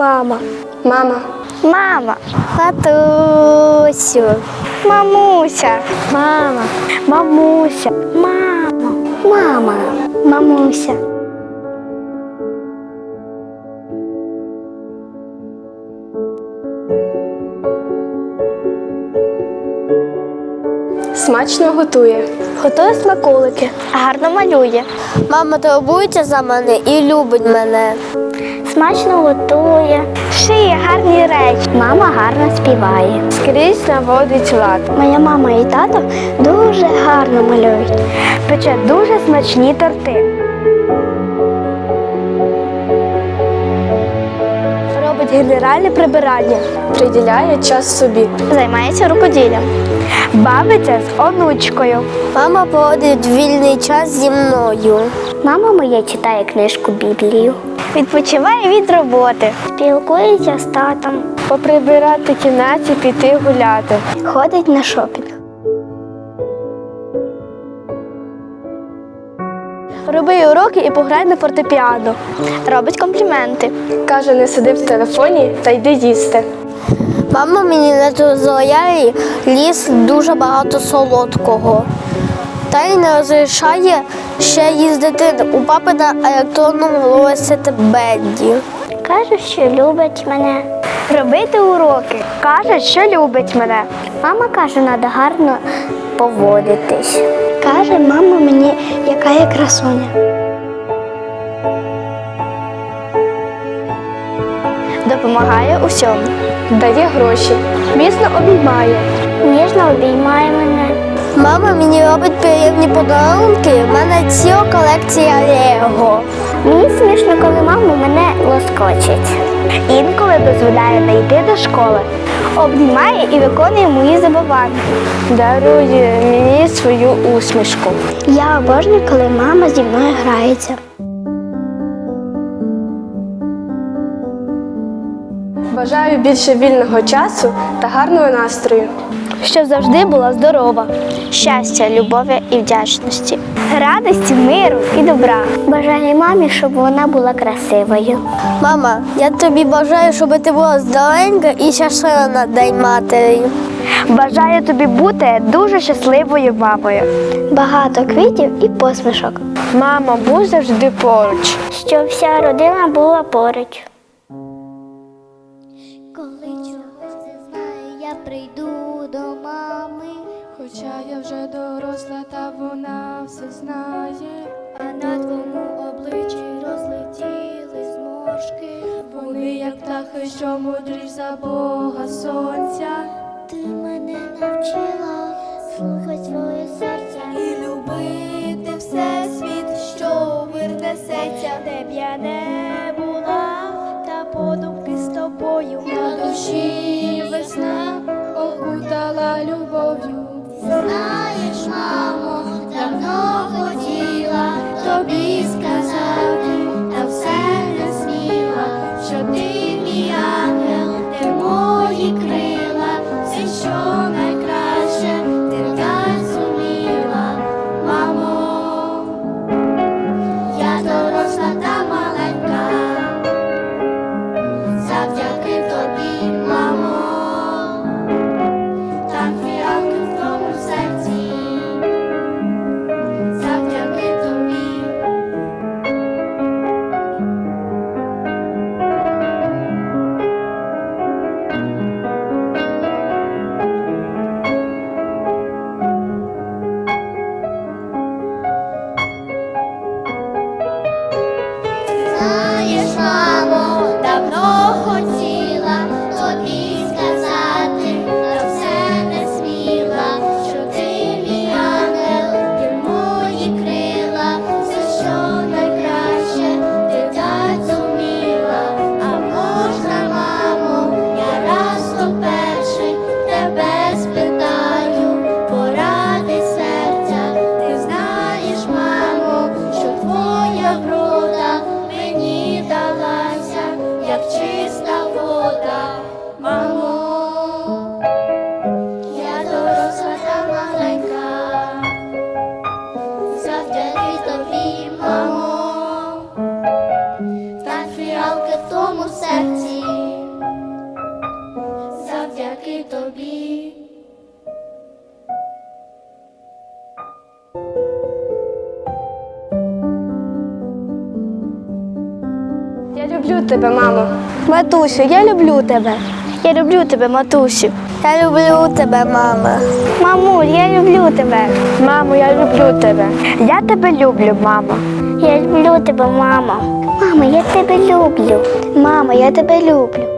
Мама. Мама. Мама. Татусю. Мамуся. Мама. Мамуся. Мама. Мама. Мамуся. Смачно готує. Готує смаколики. Гарно малює. Мама турбується за мене і любить мене. Смачно готує. Шиє гарні речі. Мама гарно співає. Скрізь наводить лад. Моя мама і тато дуже гарно малюють. Пече дуже смачні торти. Генеральне прибирання. Приділяє час собі. Займається рукоділлям. Бавиться з онучкою. Мама проводить вільний час зі мною. Мама моя читає книжку Біблію. Відпочиває від роботи. Спілкується з татом. Поприбирати кімнаті, піти гуляти. Ходить на шопінг. Роби уроки і пограй на фортепіано. Робить компліменти. Каже, не сиди в телефоні та йди їсти. Мама мені не дозволяє ліс дуже багато солодкого. Та й не розрішає ще їздити у папи на електронному велосипеді. Каже, що любить мене. Робити уроки. Каже, що любить мене. Мама каже, треба гарно поводитись. Каже, мама мені, яка я красуня. Допомагає усьому. Дає гроші. Міцно обіймає. Ніжно обіймає мене. Мама мені робить приємні подарунки. У мене ціла колекція Лего. Мені смішно, коли мама мене лоскочить. Інколи дозволяє не йти до школи. Обнімає і виконує мої забаганки. Дарує мені свою усмішку. Я обожнюю, коли мама зі мною грається. Бажаю більше вільного часу та гарного настрою. Щоб завжди була здорова, щастя, любові і вдячності, радості, миру і добра. Бажаю мамі, щоб вона була красивою. Мама, я тобі бажаю, щоб ти була здоровенька і щаслива на день матері. Бажаю тобі бути дуже щасливою мамою. Багато квітів і посмішок. Мама, будь завжди поруч. Щоб вся родина була поруч. До мами, Хоча я вже доросла, та вона все знає. а на твоєму обличчі розлетіли зморшки. Вони, як птахи, що мудріш за Бога сонця. Ти мене навчила слухати своє серце І любити все світ, що вир несеться. де б я не була, та подумки з тобою На душі весна окутала любов'ю. Знаєш, мамо, Oh. мамо, я доросла та завдяки тобі, мамо, та фіалки в тому серці, завдяки тобі. Я люблю тебе, мамо. Матусю, я люблю тебе. Я люблю тебе, матусю. Я люблю тебе, мама. Мамуль, я люблю тебе. Мамо, я люблю тебе. Я тебе люблю, мама. Я люблю тебе, мама. Мама, я тебе люблю. Мама, я тебе люблю.